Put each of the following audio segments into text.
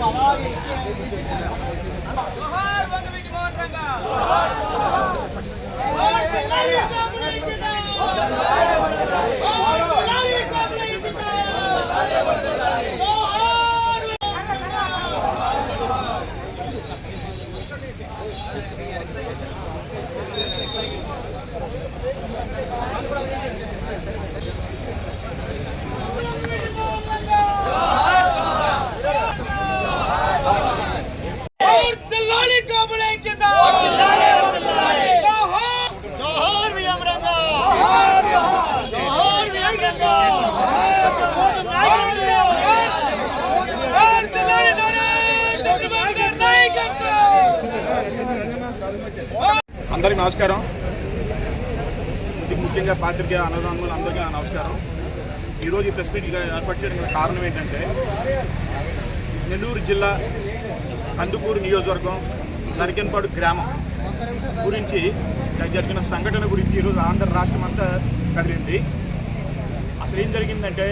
జోహార్ వంగవీటి అందరికీ నమస్కారం. ఇది ముఖ్యంగా పాత్రికేయ అన్నదానులు అందరికీ నమస్కారం. ఈరోజు ఈ ప్రెస్ మీట్ ఏర్పాటు చేయడానికి కారణం ఏంటంటే నెల్లూరు జిల్లా కందుకూరు నియోజకవర్గం నరికెన్పాడు గ్రామం గురించి జరిగిన సంఘటన గురించి ఈరోజు ఆంధ్ర రాష్ట్రం అంతా కదిలింది. అసలు ఏం జరిగిందంటే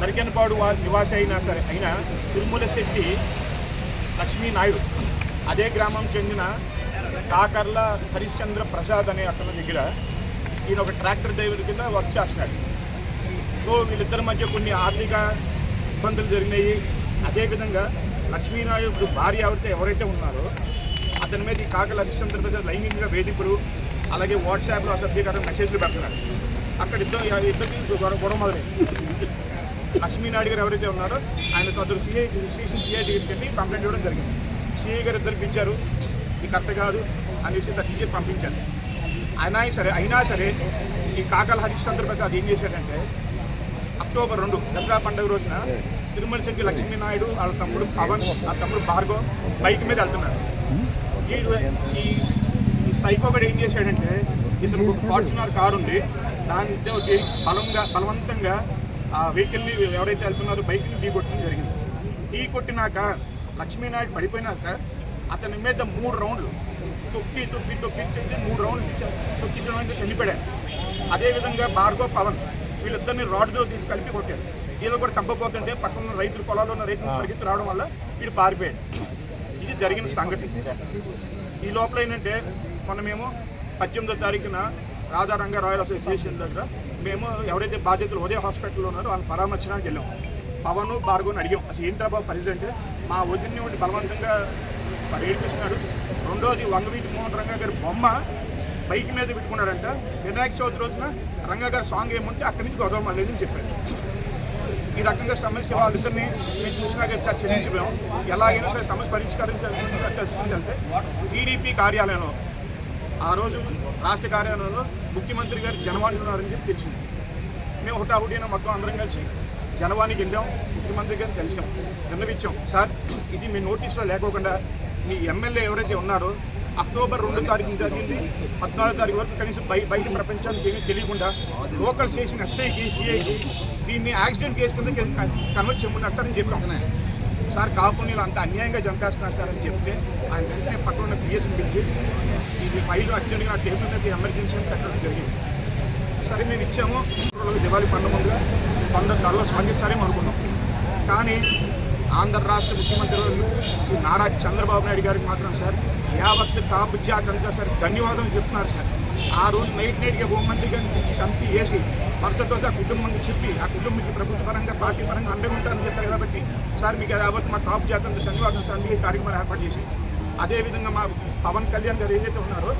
నరికెన్పాడు వారి నివాసి అయినా సరే అయిన తిరుమల శెట్టి లక్ష్మీ నాయుడు అదే గ్రామం చెందిన కాకర్ల హరిశ్చంద్ర ప్రసాద్ అనే అతని దగ్గర ఈయన ఒక ట్రాక్టర్ డ్రైవర్ కింద వర్క్ చేస్తున్నాడు. సో వీళ్ళిద్దరి మధ్య కొన్ని ఆర్థిక ఇబ్బందులు జరిగినాయి. అదేవిధంగా లక్ష్మీనాయుడు భార్య ఎవరితో ఎవరైతే ఉన్నారో అతని మీద ఈ కాకల హరిశ్చంద్ర ప్రసాద్ లైంగిక వేధింపులు అలాగే వాట్సాప్లో అసభ్యకరం మెసేజ్లు పెడుతున్నాడు అక్కడ ఇద్దరు ఇద్దరికి గొడవ గొడవ మొదలైంది. లక్ష్మీనాయుడు గారు ఎవరైతే ఉన్నారో ఆయన సదరు సిఐ సిఐ దగ్గరికి వెళ్ళి కంప్లైంట్ ఇవ్వడం జరిగింది. సిఐ గారు ఇద్దరికి ఇచ్చారు. ఇది కరెక్ట్ కాదు అనేసి సర్టిఫికేట్ పంపించారు. అయినా సరే అయినా సరే ఈ కాకల హరిశ్చంద్ర ప్రసాద్ ఏం చేశాడంటే అక్టోబర్ రెండు దసరా పండుగ రోజున తిరుమల శెట్టి లక్ష్మీనాయుడు వాళ్ళ తమ్ముడు పవన్ ఆ తమ్ముడు భార్గవ్ బైక్ మీద వెళ్తున్నారు. ఈ ఈ సైకో కూడా ఏం చేశాడంటే ఇతను ఫార్చునర్ కారు ఉంది. దాంతో బలంగా బలవంతంగా ఆ వెహికల్ని ఎవరైతే వెళ్తున్నారో బైక్ని ఢీ కొట్టడం జరిగింది. ఢీ కొట్టినాక లక్ష్మీనాయుడు పడిపోయినాక అతని మీద మూడు రౌండ్లు. తొక్కి తొక్కి తొక్కి తొక్కి మూడు రౌండ్లు ఇచ్చా- తొక్కించడం అంటే చనిపోయాడు అదేవిధంగా భార్గవ్ పవన్ వీళ్ళిద్దరిని రాడ్తో తీసి కలిపి కొట్టారు. వీళ్ళు కూడా చంపబోతుంటే పక్కన రైతులు పొలాల్లో ఉన్న రైతులు పరిగెత్తి రావడం వల్ల వీడు పారిపోయాడు. ఇది జరిగిన సంగతి ఈ లోపల ఏంటంటే మొన్న మేము పద్దెనిమిదో తారీఖున రాధారంగ రాయల్ అసోసియేషన్ దగ్గర మేము ఎవరైతే బాధితులు ఉదయ హాస్పిటల్లో ఉన్నారో వాళ్ళని పరామర్శనానికి వెళ్ళాం. పవన్ భార్గవ్ని అడిగాం. అసలు ఏంట్రా బాబు పరిస్థితి అంటే మా ఒకటి బలవంతంగా ఏడిపిస్తున్నాడు రెండోది వంగవీటి మోహన్ రంగా గారి బొమ్మ బైక్ మీద పెట్టుకున్నాడంట. వినాయక చవితి రోజున రంగా గారి సాంగ్ ఏముంటే అక్కడి నుంచి గౌరవం లేదని చెప్పాడు. ఈ రకంగా సమస్య వాళ్ళిద్దరిని మేము చూసినాక చర్చించలేము ఎలాగైనా సరే సమస్య పరిష్కరించాలంటే టీడీపీ కార్యాలయంలో ఆ రోజు రాష్ట్ర కార్యాలయంలో ముఖ్యమంత్రి గారు జనవాణి ఉన్నారని చెప్పి తెలిసింది. మేము హుటాహుటిన మొత్తం అందరం కలిసి జనవాణికి వెళ్ళాం ముఖ్యమంత్రి గారిని కలిసాం విన్నవిచ్చాం సార్ ఇది మీ నోటీసులో లేకోకుండా మీ ఎమ్మెల్యే ఎవరైతే ఉన్నారో అక్టోబర్ రెండు తారీఖు జరిగింది. పద్నాలుగు తారీఖు వరకు కనీసం బయ బయట ప్రపంచానికి ఏమీ తెలియకుండా లోకల్ స్టేషన్ ఎస్ఐకి సిఐకి దీన్ని యాక్సిడెంట్ కేసు కింద కన్వర్ట్ చేయమన్నారు సార్ అని చెప్పాం. సార్ కాపునీలు అంత అన్యాయంగా చంపేస్తున్నారు సార్ అని చెప్తే ఆయన వెంటనే పక్కన ఉన్న పిఎస్ని పిలిచి ఇది ఫైల్ అర్జెంట్గా టేబుల్ మీద ఎమర్జెన్సీ అని పెట్టడం జరిగింది. సరే మేము ఇచ్చాము. దివాళీ పండుగ ముందుగా కొందరు కళ్ళు స్పందిస్తారేమో అనుకున్నాం. కానీ ఆంధ్ర రాష్ట్ర ముఖ్యమంత్రి శ్రీ నారా చంద్రబాబు నాయుడు గారికి మాత్రం సార్ యావత్ కాపు జాతంతా సార్ ధన్యవాదాలు చెప్తున్నారు సార్. ఆ రోజు నైట్ నైట్గా హోంమంత్రి గారిని పిలిచి కమిటీ వేసి మరుసటి రోజు ఆ కుటుంబంకి చెప్పి ఆ కుటుంబానికి ప్రభుత్వ పరంగా పార్టీ పరంగా అండగా ఉంటారని చెప్పారు కాబట్టి సార్ మీకు యావత్ మా కాపు జాతంతా ధన్యవాదాలు సార్ అందుకే ఈ ఏర్పాటు చేసి. అదేవిధంగా మా పవన్ కళ్యాణ్ గారు ఏదైతే ఉన్నారో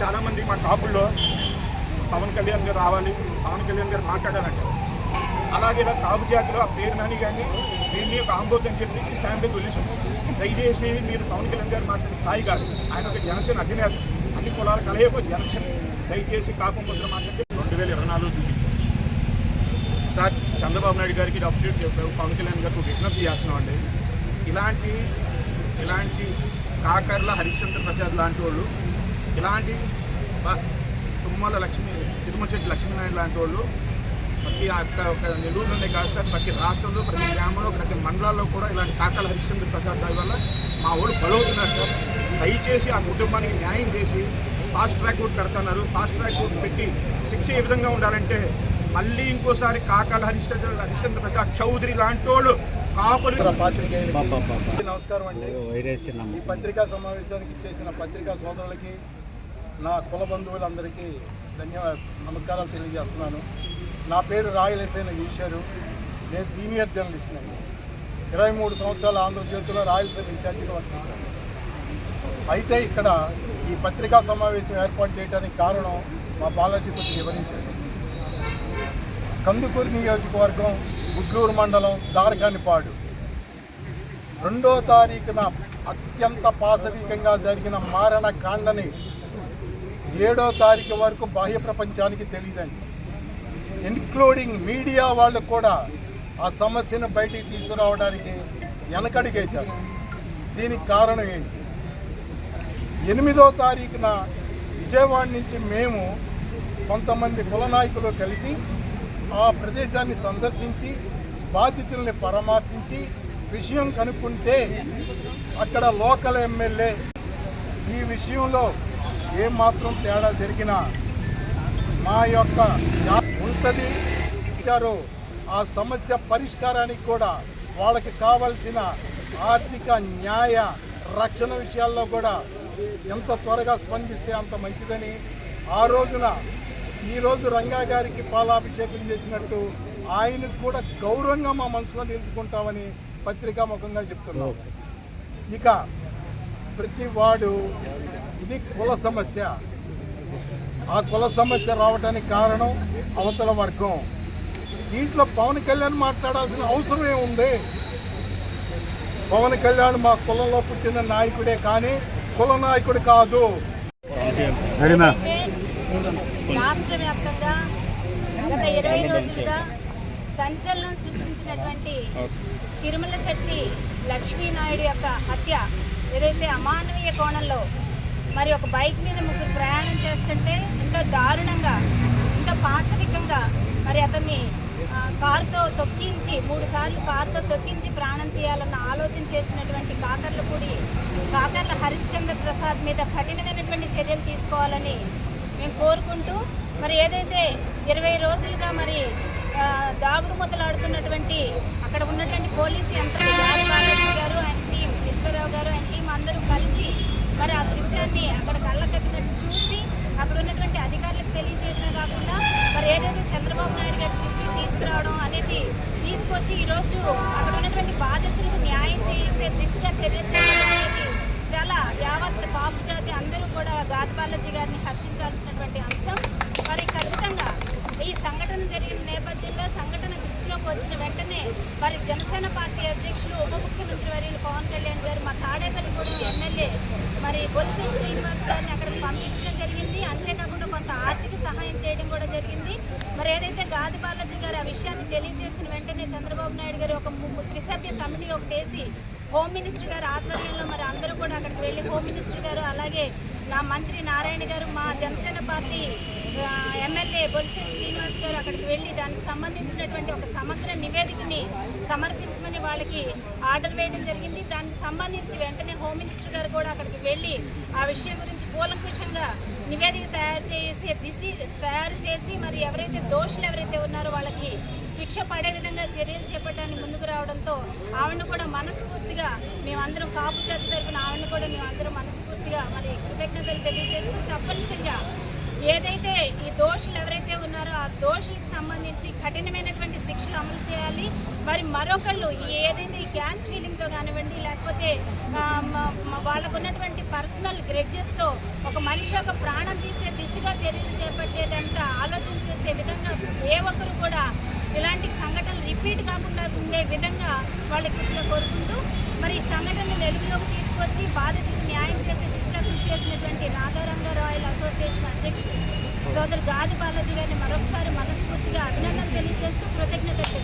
చాలామంది మా కాపుల్లో పవన్ కళ్యాణ్ గారు రావాలి పవన్ కళ్యాణ్ గారు మాట్లాడాలంటే అలాగే ఇలా కాపు జాతిలో ఆ పేరు నాని కానీ దీన్ని ఒక ఆంబోత్ చెప్పి స్టాండ్ వదిలేసాం దయచేసి మీరు పవన్ కళ్యాణ్ గారు మాట్లాడే స్థాయి కాదు. ఆయన ఒక జనసేన అధినేత. అన్ని కులాల కలయక జనసేన. దయచేసి కాకుండా మాట్లాడితే రెండు వేల ఇరవై నాలుగు చూపించాం. సార్ చంద్రబాబు నాయుడు గారికి అప్డేట్ చెప్పారు పవన్ కళ్యాణ్ గారికి విజ్ఞప్తి చేస్తున్నాం అండి. ఇలాంటి ఇలాంటి కాకర్ల హరిశ్చంద్ర ప్రసాద్ లాంటి వాళ్ళు ఇలాంటి తుమ్మల లక్ష్మీ తిరుమల చెట్టు లక్ష్మీనారాయణ లాంటి వాళ్ళు ప్రతి ఒక నెల్లూరులోనే కాదు సార్ ప్రతి రాష్ట్రంలో ప్రతి గ్రామంలో ప్రతి మండలాల్లో కూడా ఇలాంటి కాకల హరిశ్చంద్ర ప్రసాద్ గారి వల్ల మా ఊళ్ళు బలవుతున్నారు సార్. దయచేసి ఆ కుటుంబానికి న్యాయం చేసి ఫాస్ట్ ట్రాక్ రూట్ పెడుతున్నారు ఫాస్ట్ ట్రాక్ రూట్ పెట్టి శిక్ష ఏ విధంగా ఉండాలంటే మళ్ళీ ఇంకోసారి కాకాల హరిశ్చంద్ర హరిశ్చంద్ర ప్రసాద్ చౌదరి లాంటి వాళ్ళు నమస్కారం అండి. ఈ పత్రికా సమావేశానికి చేసిన పత్రికా సోదరులకి నా కుల బంధువులందరికీ ధన్యవాద నమస్కారాలు తెలియజేస్తున్నాను. నా పేరు రాయలసైన ఈశ్వరు. నేను సీనియర్ జర్నలిస్ట్ అండి ఇరవై మూడు సంవత్సరాల ఆంధ్రజ్యోతిలో రాయలసీమ ఇన్ఛార్జిగా వర్తించాను అయితే ఇక్కడ ఈ పత్రికా సమావేశం ఏర్పాటు చేయడానికి కారణం మా బాలాజీ కొద్ది వివరించారు. కందుకూరు నియోజకవర్గం గుడ్లూరు మండలం దారకానిపాడు. రెండో తారీఖున అత్యంత పాశవికంగా జరిగిన మారణ కాండని ఏడో తారీఖు వరకు బాహ్య ప్రపంచానికి తెలియదండి. ఇన్క్లూడింగ్ మీడియా వాళ్ళు కూడా ఆ సమస్యను బయటికి తీసుకురావడానికి వెనకడిగేశారు దీనికి కారణం ఏంటి? ఎనిమిదో తారీఖున విజయవాడ నుంచి మేము కొంతమంది కుల నాయకులు కలిసి ఆ ప్రదేశాన్ని సందర్శించి బాధితుల్ని పరామర్శించి విషయం కనుక్కుంటే అక్కడ లోకల్ ఎమ్మెల్యే ఈ విషయంలో ఏమాత్రం తేడా జరిగినా మా యొక్క ఉంటుంది. ఇచ్చారో. ఆ సమస్య పరిష్కారానికి కూడా వాళ్ళకి కావలసిన ఆర్థిక న్యాయ రక్షణ విషయాల్లో కూడా ఎంత త్వరగా స్పందిస్తే అంత మంచిదని ఆ రోజున ఈరోజు రంగా గారికి పాలాభిషేకం చేసినట్టు ఆయనకు కూడా గౌరవంగా మా మనసులో నిలుపుకుంటామని పత్రికా ముఖంగా చెప్తున్నాం. ఇక ప్రతి వాడు ఇది కుల సమస్య. ఆ కుల సమస్య రావడానికి కారణం అవతల వర్గం. దీంట్లో పవన్ కళ్యాణ్ మాట్లాడాల్సిన అవసరం ఏముంది? పవన్ కళ్యాణ్ మా కులంలో పుట్టిన నాయకుడే కానీ కుల నాయకుడు కాదు. రాష్ట్ర వ్యాప్తంగా గత ఇరవై రోజులుగా సంచలనం సృష్టించినటువంటి తిరుమల శెట్టి లక్ష్మీనాయుడు యొక్క హత్య ఏదైతే అమానవీయ కోణంలో మరి ఒక బైక్ మీద ముగ్గురు ప్రయాణం చేస్తుంటే ఎంతో దారుణంగా ఎంతో పాశవికంగా మరి అతన్ని కారుతో తొక్కించి మూడు సార్లు కారుతో తొక్కించి ప్రాణం తీయాలన్న ఆలోచన చేసినటువంటి కాకర్లపూడి కాకర్ల హరిశ్చంద్ర ప్రసాద్ మీద కఠినమైనటువంటి చర్యలు తీసుకోవాలని మేము కోరుకుంటూ మరి ఏదైతే ఇరవై రోజులుగా మరి దాగుడు మొదలాడుతున్నటువంటి అక్కడ ఉన్నటువంటి పోలీసు యంత్రాలు గారు ఆయన టీం విశ్వరావు గారు ఆయన టీం అందరూ కలిసి మరి ఆ దృశ్యాన్ని అక్కడ కళ్ళ కట్టినట్టు చూసి అక్కడ ఉన్నటువంటి అధికారులకు తెలియజేయడమే కాకుండా మరి ఏదైతే చంద్రబాబు నాయుడు గారి దృష్టికి తీసుకురావడం అనేది తీసుకొచ్చి ఈరోజు అక్కడ ఉన్నటువంటి బాధితులకు న్యాయం చేసే దిశగా చర్యలు అనేది చాలా యావత్ బాబు జాతి అందరూ కూడా గాద్బాలాజీ గారిని హర్షించాల్సినటువంటి అంశం. మరి ఖచ్చితంగా ఈ సంఘటన జరిగిన నేపథ్యంలో సంఘటన మరి జనసేన పార్టీ అధ్యక్షులు ఉప ముఖ్యమంత్రి వర్యులు పవన్ కళ్యాణ్ గారు మా తాడేపల్లిగూడెం ఎమ్మెల్యే మరి బొత్స శ్రీనివాస్ గారిని అక్కడికి పంపించడం జరిగింది. అంతేకాకుండా కొంత ఆర్థిక సహాయం చేయడం కూడా జరిగింది. మరి ఏదైతే గాది బాలాజీ గారు ఆ విషయాన్ని తెలియజేసిన వెంటనే చంద్రబాబు నాయుడు గారు ఒక ము- త్రిసభ్య కమిటీ ఒకటేసి హోమ్ మినిస్టర్ గారు ఆధ్వర్యంలో మరి అందరూ కూడా అక్కడికి వెళ్ళి హోమ్ మినిస్టర్ గారు అలాగే నా మంత్రి నారాయణ గారు మా జనసేన పార్టీ ఎమ్మెల్యే బొలిసేని శ్రీనివాస్ గారు అక్కడికి వెళ్ళి దానికి సంబంధించినటువంటి ఒక సమగ్ర నివేదికని సమర్పించమని వాళ్ళకి ఆర్డర్ వేయడం జరిగింది. దానికి సంబంధించి వెంటనే హోమ్ మినిస్టర్ గారు కూడా అక్కడికి వెళ్ళి ఆ విషయం గురించి కూలంకుషంగా నివేదిక తయారు చేసి దిశ తయారు చేసి మరి ఎవరైతే దోషులు ఎవరైతే ఉన్నారో వాళ్ళకి శిక్ష పడే విధంగా చర్యలు చేపట్టడానికి ముందుకు రావడంతో ఆవిడను కూడా మనస్ఫూర్తిగా మేమందరం కాపు చేత తరపున ఆవిడను కూడా మేమందరం మనస్ఫూర్తిగా మరి కృతజ్ఞతలు తెలియజేస్తూ తప్పనిసరిగా ఏదైతే ఈ దోషులు ఎవరైతే ఉన్నారో ఆ దోషులకు సంబంధించి కఠినమైనటువంటి శిక్షలు అమలు చేయాలి. మరి మరొకళ్ళు ఏదైతే ఈ గ్యాస్ ఫీలింగ్తో కానివ్వండి లేకపోతే వాళ్ళకున్నటువంటి వాళ్ళకు ఉన్నటువంటి పర్సనల్ గ్రెడ్జెస్తో ఒక మనిషి యొక్క ప్రాణం తీసే దిశగా చర్యలు చేపట్టేదంతా ఆలోచన చేసే విధంగా ఏ ఒక్కరు కూడా ఇలాంటి సంఘటనలు రిపీట్ కాకుండా ఉండే విధంగా వాళ్ళకి కృషిలో కోరుకుంటూ మరి ఈ సంఘటనలు వెలుగులోకి తీసుకొచ్చి బాధితులకు న్యాయం చేసే దిశగా కృషి చేసినటువంటి నాగారంగ రాయల్ అసోసియేషన్ అధ్యక్షుడు సోదరు గాజు బాలాజీ గారిని మరొకసారి మనస్ఫూర్తిగా అభినందన తెలియజేస్తూ కృతజ్ఞతలు